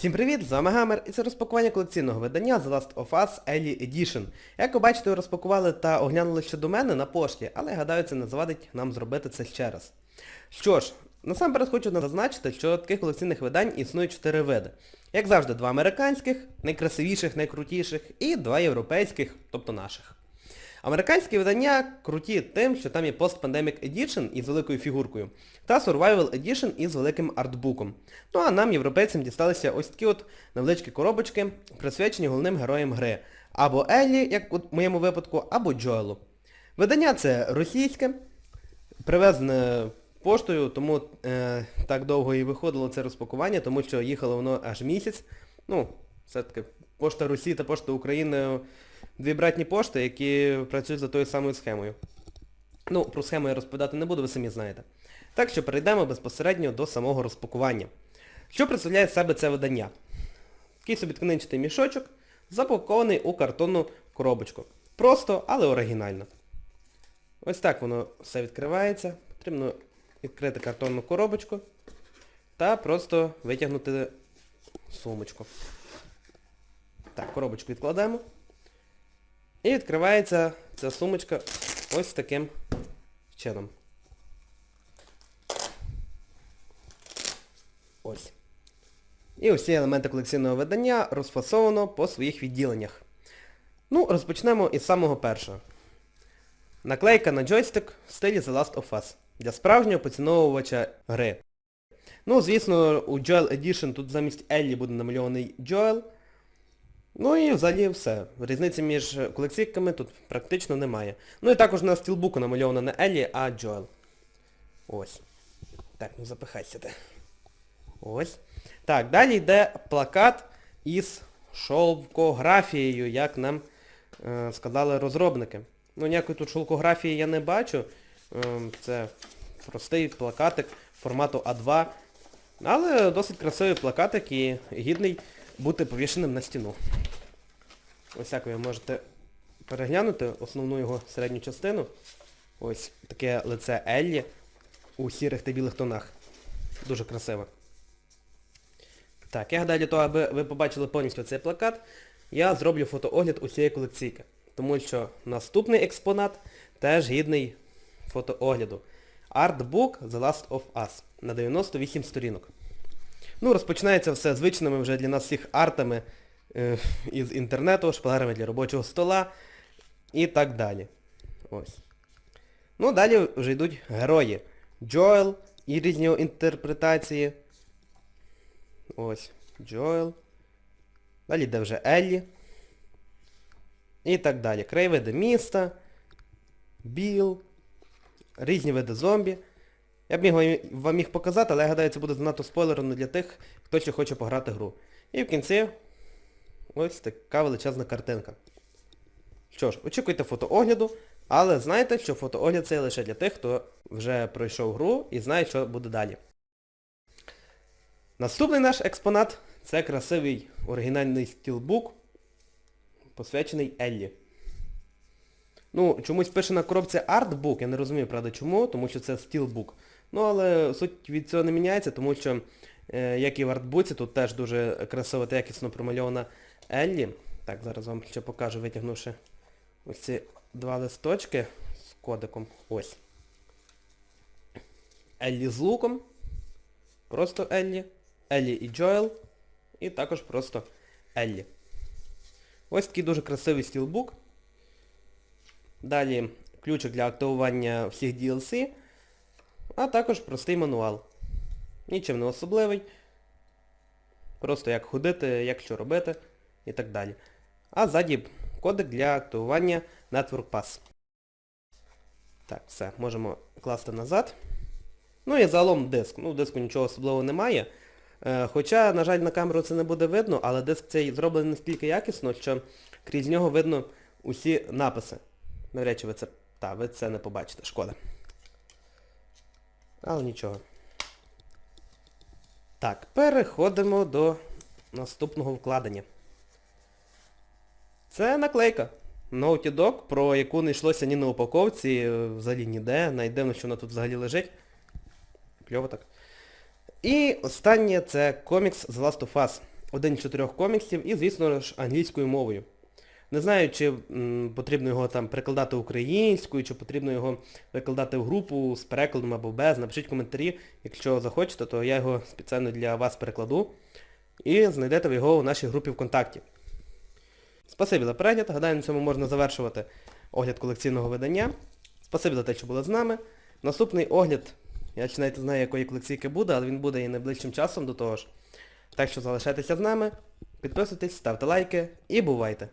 Всім привіт, з вами Гамер і це розпакування колекційного видання The Last of Us Ellie Edition. Як ви бачите, розпакували та оглянули ще до мене на пошті, але гадаю, це не завадить нам зробити це ще раз. Що ж, насамперед хочу зазначити, що таких колекційних видань існує чотири види. Як завжди, два американських, найкрасивіших, найкрутіших, і два європейських, тобто наших. Американські видання круті тим, що там є Post-Pandemic Edition із великою фігуркою та Survival Edition із великим артбуком. Ну а нам, європейцям, дісталися ось такі от невеличкі коробочки, присвячені головним героям гри. Або Еллі, як у моєму випадку, або Джоелу. Видання це російське, привезене поштою, тому е, так довго і виходило це розпакування, тому що їхало воно аж місяць. Ну, все-таки пошта Росії та пошта України дві братні пошти, які працюють за тою самою схемою. Ну, про схему я розповідати не буду, ви самі знаєте. Так що перейдемо безпосередньо до самого розпакування. Що представляє себе це видання? Такий собі тканинчатий мішочок, запакований у картонну коробочку. Просто, але оригінально. Ось так воно все відкривається. Потрібно відкрити картонну коробочку та просто витягнути сумочку. Так, коробочку відкладаємо. І відкривається ця сумочка ось таким чином. Ось. І усі елементи колекційного видання розфасовано по своїх відділеннях. Ну, розпочнемо із самого першого. Наклейка на джойстик в стилі The Last of Us для справжнього поціновувача гри. Ну, звісно, у Joel Edition тут замість Еллі буде намальований Joel. Ну і взагалі все. Різниці між колекційками тут практично немає. Ну і також на стілбуку намальовано не Еллі, а Джоел. Ось. Так, ну запихайся ти. Ось. Так, далі йде плакат із шовкографією, як нам е, сказали розробники. Ну ніякої тут шовкографії я не бачу. Е, це простий плакатик формату А2. Але досить красивий плакатик і гідний бути повішеним на стіну. Ось як ви можете переглянути основну його середню частину. Ось таке лице Еллі у сірих та білих тонах. Дуже красиво. Так, я гадаю, для того, аби ви побачили повністю цей плакат, я зроблю фотоогляд усієї колекційки. Тому що наступний експонат теж гідний фотоогляду. Artbook The Last of Us на 98 сторінок. Ну, розпочинається все звичними вже для нас всіх артами е, із інтернету, шпалерами для робочого стола і так далі. Ось. Ну, далі вже йдуть герої. Джоел і різні інтерпретації. Ось. Джоел. Далі йде вже Еллі. І так далі. Краєвиди міста. Біл. Різні види зомбі. Я б міг вам- їх показати, але я гадаю, це буде занадто спойлерно для тих, хто ще хоче пограти гру. І в кінці ось така величезна картинка. Що ж, очікуйте фотоогляду, але знайте, що фотоогляд це лише для тих, хто вже пройшов гру і знає, що буде далі. Наступний наш експонат це красивий оригінальний стілбук, посвячений Еллі. Ну, чомусь пише на коробці Artbook, я не розумію, правда, чому, тому що це стілбук. Ну, але суть від цього не міняється, тому що, е, як і в артбуці, тут теж дуже красиво та якісно промальована Еллі. Так, зараз вам ще покажу, витягнувши ось ці два листочки з кодиком. Ось. Еллі з луком. Просто Еллі. Еллі і Джоел. І також просто Еллі. Ось такий дуже красивий стілбук. Далі ключик для активування всіх DLC, а також простий мануал. Нічим не особливий. Просто як ходити, як що робити і так далі. А ззаді кодик для активування Network Pass. Так, все, можемо класти назад. Ну і загалом диск. Ну, диску нічого особливого немає. Е, Хоча, на жаль, на камеру це не буде видно, але диск цей зроблений настільки якісно, що крізь нього видно усі написи. Навряд чи ви це... Та, ви це не побачите, шкода. Але нічого. Так, переходимо до наступного вкладення. Це наклейка. Naughty Dog, про яку не йшлося ні на упаковці, е, взагалі ніде. Найдивно, що вона тут взагалі лежить. Кльово так. І останнє це комікс The Last of Us. один з чотирьох коміксів і, звісно ж, англійською мовою. Не знаю, чи м, потрібно його там перекладати українською, чи потрібно його викладати в групу з перекладом або без. Напишіть коментарі, якщо захочете, то я його спеціально для вас перекладу. І знайдете ви його у нашій групі ВКонтакті. Спасибі за перегляд. Гадаю, на цьому можна завершувати огляд колекційного видання. Спасибі за те, що були з нами. Наступний огляд, я ще навіть не знаю, якої колекційки буде, але він буде і найближчим часом до того ж. Так що залишайтеся з нами, підписуйтесь, ставте лайки і бувайте!